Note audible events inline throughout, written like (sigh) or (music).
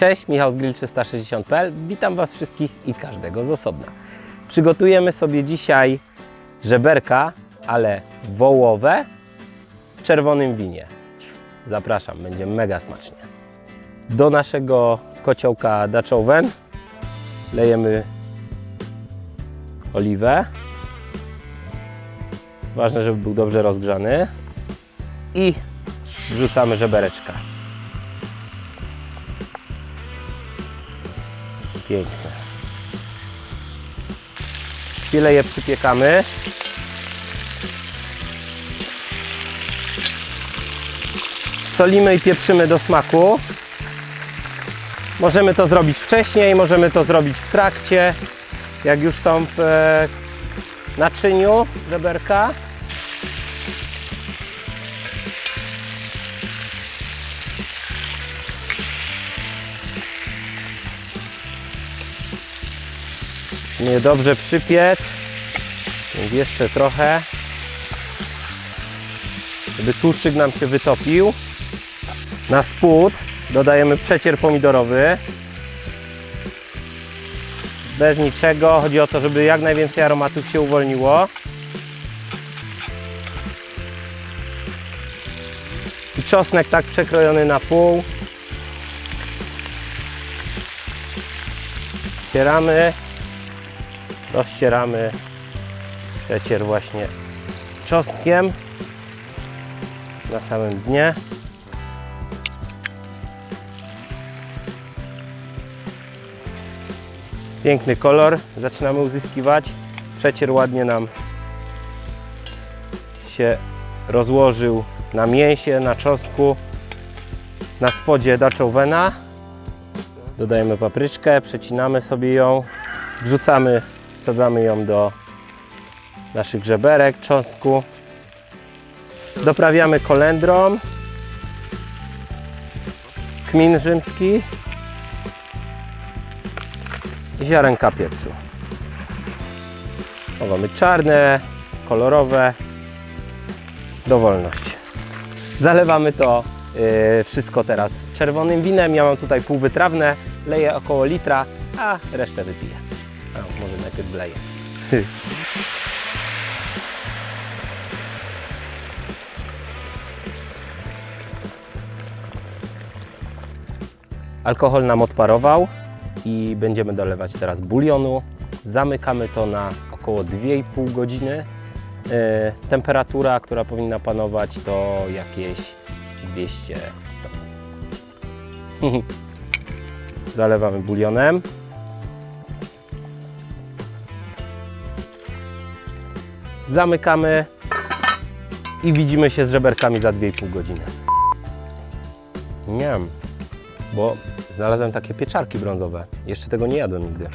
Cześć, Michał z Grill360.pl. Witam Was wszystkich i każdego z osobna. Przygotujemy sobie dzisiaj żeberka, ale wołowe w czerwonym winie. Zapraszam, będzie mega smacznie. Do naszego kociołka Dutch Oven lejemy oliwę. Ważne, żeby był dobrze rozgrzany. I wrzucamy żebereczka. Piękne. Chwilę je przypiekamy. Solimy i pieprzymy do smaku. Możemy to zrobić wcześniej, możemy to zrobić w trakcie, jak już są w e, naczyniu żeberka. Nie dobrze przypiec. Więc jeszcze trochę. Żeby tłuszczyk nam się wytopił. Na spód dodajemy przecier pomidorowy. Bez niczego. Chodzi o to, żeby jak najwięcej aromatów się uwolniło. I czosnek tak przekrojony na pół. Ścieramy rozcieramy przecier właśnie czosnkiem na samym dnie. Piękny kolor zaczynamy uzyskiwać. Przecier ładnie nam się rozłożył na mięsie, na czosnku, na spodzie daczowena. Dodajemy papryczkę, przecinamy sobie ją, wrzucamy Wsadzamy ją do naszych żeberek, cząstku. Doprawiamy kolendrą. Kmin rzymski. I ziarenka pieprzu. Mogą być czarne, kolorowe. Dowolność. Zalewamy to yy, wszystko teraz czerwonym winem. Ja mam tutaj półwytrawne. Leję około litra, a resztę wypiję. Najpierw wleję. Alkohol nam odparował i będziemy dolewać teraz bulionu. Zamykamy to na około 2,5 godziny. E, temperatura, która powinna panować to jakieś 200 stopni. (laughs) Zalewamy bulionem. Zamykamy i widzimy się z żeberkami za 2,5 godziny. Nie bo znalazłem takie pieczarki brązowe. Jeszcze tego nie jadłem nigdy.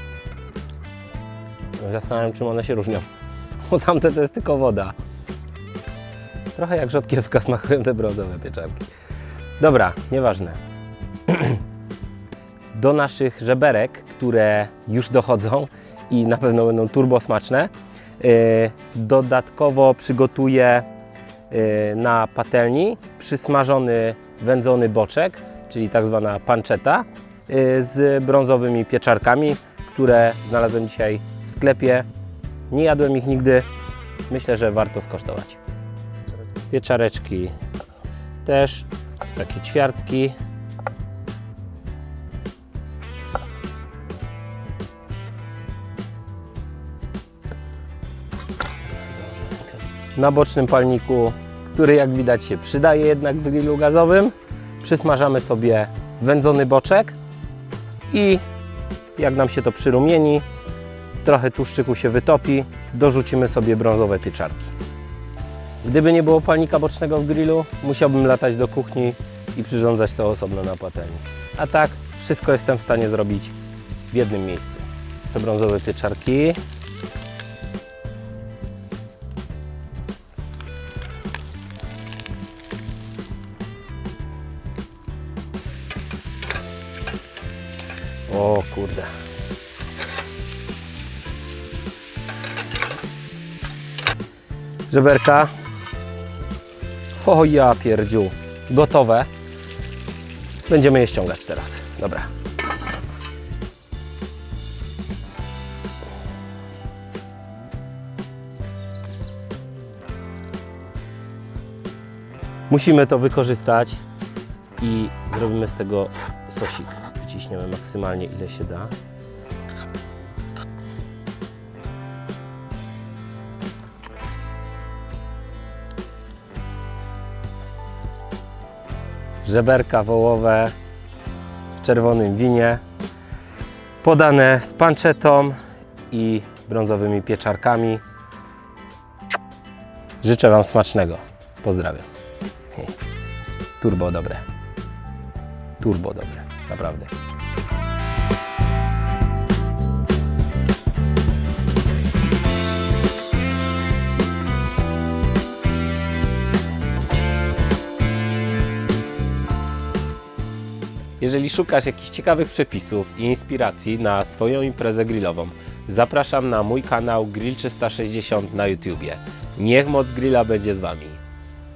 Zastanawiam czym one się różnią. (laughs) Bo tamte to jest tylko woda. Trochę jak rzodkiewka smakują te brązowe pieczarki. Dobra, nieważne. (clears throat) Do naszych żeberek, które już dochodzą i na pewno będą turbo smaczne, Dodatkowo przygotuję y, na patelni przysmażony wędzony boczek, czyli tak zwana pancetta y, z brązowymi pieczarkami, które znalazłem dzisiaj w sklepie. Nie jadłem ich nigdy. Myślę, że warto skosztować. Pieczareczki też, takie ćwiartki. Na bocznym palniku, który jak widać się przydaje jednak w grillu gazowym. Przysmażamy sobie wędzony boczek i jak nam się to przyrumieni, trochę tłuszczyku się wytopi, dorzucimy sobie brązowe pieczarki. Gdyby nie było palnika bocznego w grillu, musiałbym latać do kuchni i przyrządzać to osobno na patelni. A tak, wszystko jestem w stanie zrobić w jednym miejscu. Te brązowe pieczarki O kurde. Żeberka. O ja pierdziu. Gotowe. Będziemy je ściągać teraz. Dobra. Musimy to wykorzystać i zrobimy z tego sosik. Wyciśniemy maksymalnie ile się da. Żeberka wołowe w czerwonym winie, podane z panczetą i brązowymi pieczarkami. Życzę Wam smacznego. Pozdrawiam. Turbo dobre. Turbo dobre, naprawdę. Jeżeli szukasz jakichś ciekawych przepisów i inspiracji na swoją imprezę grillową, zapraszam na mój kanał Grill 360 na YouTubie. Niech moc grilla będzie z Wami.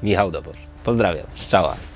Michał Dobosz. Pozdrawiam. Szczała.